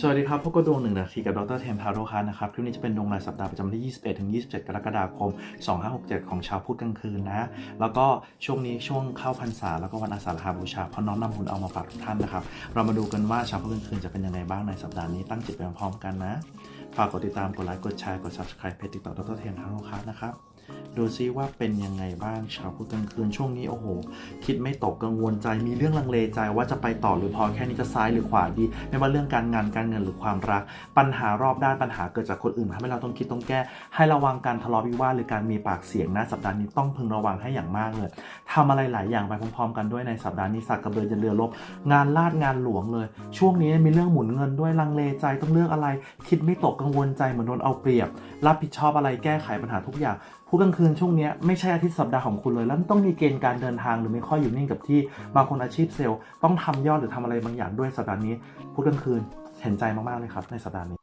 สวัสดีครับพบกับดวงหนึ่งนาทีกับดรเทมทาโร่คันนะครับ คลิปนี้จะเป็นดวงรายสัปดาห์ประจำวันที่ 21ถึง27 กรกฎาคม 2567 ของชาวพุธกลางคืนนะ แล้วก็ช่วงนี้ช่วงเข้าพรรษาแล้วก็วันอาสาฬหบูชาเพราะน้อมนำบุญเอามาฝากทุกท่านนะครับ เรามาดูกันว่าชาวพุธกลางคืนจะเป็นยังไงบ้างในสัปดาห์นี้ตั้งจิตไปพร้อมกันนะ ฝากกดติดตามกดไลค์กดแชร์กด subscribe เพจติดต่อดรเทมทาโร่คันนะครับ ดูซิว่าเป็นยังไงบ้างชาวพุธกลางคืนช่วงนี้โอ้โห คิดไม่ตกกังวลใจมีเรื่องลังเลใจว่าจะไปต่อหรือพอแค่นี้จะซ้ายหรือขวาดี ไม่ว่าเรื่องการงานการเงินหรือความรัก ปัญหารอบด้านปัญหาเกิดจากคนอื่นทำให้เราต้องคิดต้องแก้ ให้ระวังการทะเลาะวิวาทหรือการมีปากเสียงนะสัปดาห์นี้ต้องพึงระวังให้อย่างมากเลยทำอะไรหลายอย่างไปพร้อมๆ กันด้วยในสัปดาห์นี้สักกระเบือจะเรือลบ งานลาดงานหลวงเลย ช่วงนี้มีเรื่องหมุนเงินด้วยลังเลใจต้องเลือกอะไร คิดไม่ตกกังวลใจเหมือนโดนเอาเปรียบ รับผิดชอบอะไรแก้ไขปัญหาทุกอย่างผู้กลางคืนช่วงนี้ไม่ใช่อาทิตย์สัปดาห์ของคุณเลย แล้วต้องมีเกณฑ์การเดินทางหรือไม่ค่อยอยู่นิ่งกับที่บางคนอาชีพเซลล์ต้องทำยอดหรือทำอะไรบางอย่างด้วยสัปดาห์นี้ผู้กลางคืนเห็นใจมากๆเลยครับในสัปดาห์นี้